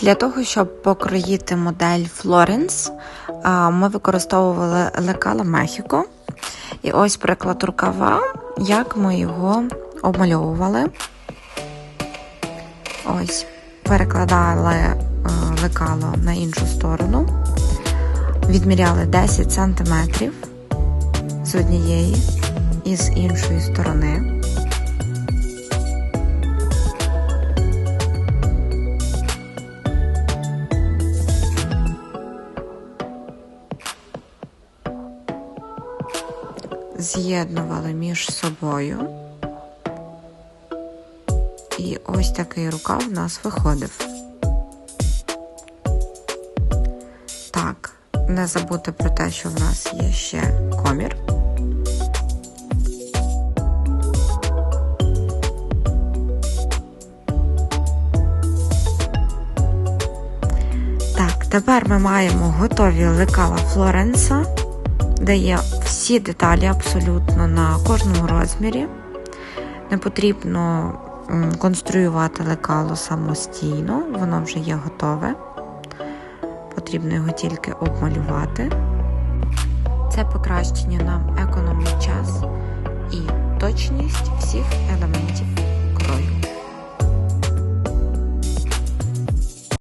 Для того, щоб покроїти модель а, ми використовували лекала Мехіко. І ось приклад рукава, як ми його обмальовували. Ось, перекладали е, лекало на іншу сторону, відміряли 10 см з однієї і з іншої сторони. З'єднували між собою. І ось такий рукав в нас виходив. Так, не забути про те, що в нас є ще комір. Так, тепер ми маємо готові лекала Флоренса де є всі деталі абсолютно на кожному розмірі. Не потрібно конструювати лекало самостійно, воно вже є готове. Потрібно його тільки обмалювати. Це покращення нам економить час і точність всіх елементів.